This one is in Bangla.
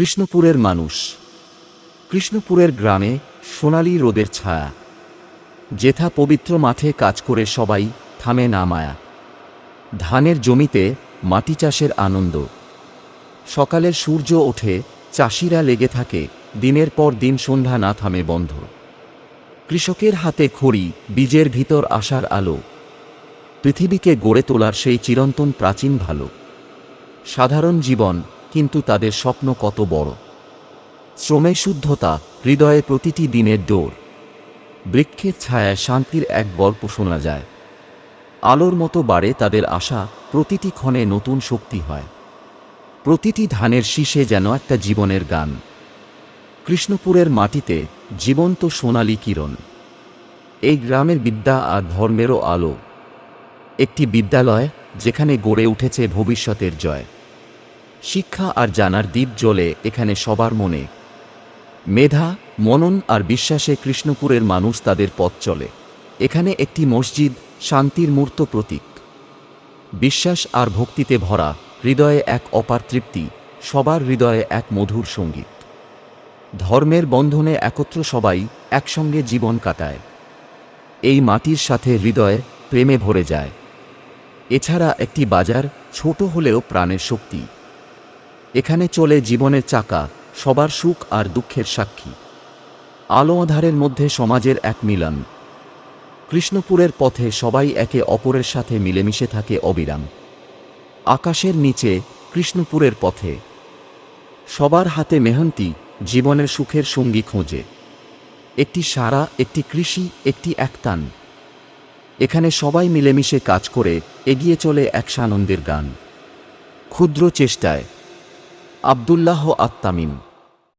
কৃষ্ণপুরের মানুষ। কৃষ্ণপুরের গ্রামে সোনালী রোদের ছায়া। যেথা পবিত্র মাঠে কাজ করে সবাই থামে না মায়া। ধানের জমিতে মাটি চাষের আনন্দ। সকালের সূর্য ওঠে, চাষিরা লেগে থাকে, দিনের পর দিন সন্ধ্যা না থামে বন্ধ। কৃষকের হাতে খড়ি, বীজের ভিতর আসার আলো। পৃথিবীকে গড়ে তোলার সেই চিরন্তন প্রাচীন ভালো। সাধারণ জীবন কিন্তু তাদের স্বপ্ন কত বড়। শ্রমে শুদ্ধতা, হৃদয়ে প্রতিটি দিনের দৌড়। বৃক্ষের ছায়ায় শান্তির এক গল্প শোনা যায়। আলোর মতো বাড়ে তাদের আশা, প্রতিটি ক্ষণে নতুন শক্তি হয়। প্রতিটি ধানের শীষে যেন একটা জীবনের গান। কৃষ্ণপুরের মাটিতে জীবন্ত সোনালী কিরণ। এই গ্রামের বিদ্যা আর ধর্মেরও আলো। একটি বিদ্যালয় যেখানে গড়ে উঠেছে ভবিষ্যতের জয়। শিক্ষা আর জানার দ্বীপ জ্বলে এখানে সবার মনে। মেধা, মনন আর বিশ্বাসে কৃষ্ণপুরের মানুষ তাদের পথ চলে। এখানে একটি মসজিদ, শান্তির মূর্ত প্রতীক। বিশ্বাস আর ভক্তিতে ভরা, হৃদয়ে এক অপার তৃপ্তি, সবার হৃদয়ে এক মধুর সংগীত। ধর্মের বন্ধনে একত্র সবাই একসঙ্গে জীবন কাটায়। এই মাটির সাথে হৃদয় প্রেমে ভরে যায়। এছাড়া একটি বাজার ছোট হলেও প্রাণের শক্তি। এখানে চলে জীবনের চাকা, সবার সুখ আর দুঃখের সাক্ষী। আলো আধারের মধ্যে সমাজের এক মিলন। কৃষ্ণপুরের পথে সবাই একে অপরের সাথে মিলেমিশে থাকে অবিরাম। আকাশের নিচে, কৃষ্ণপুরের পথে। সবার হাতে মেহন্তি, জীবনের সুখের সঙ্গী খোঁজে। একটি সারা, একটি কৃষি, একটি একতান। এখানে সবাই মিলেমিশে কাজ করে, এগিয়ে চলে এক সানন্দের গান। ক্ষুদ্র চেষ্টায় আবদুল্লাহ আত্মামিম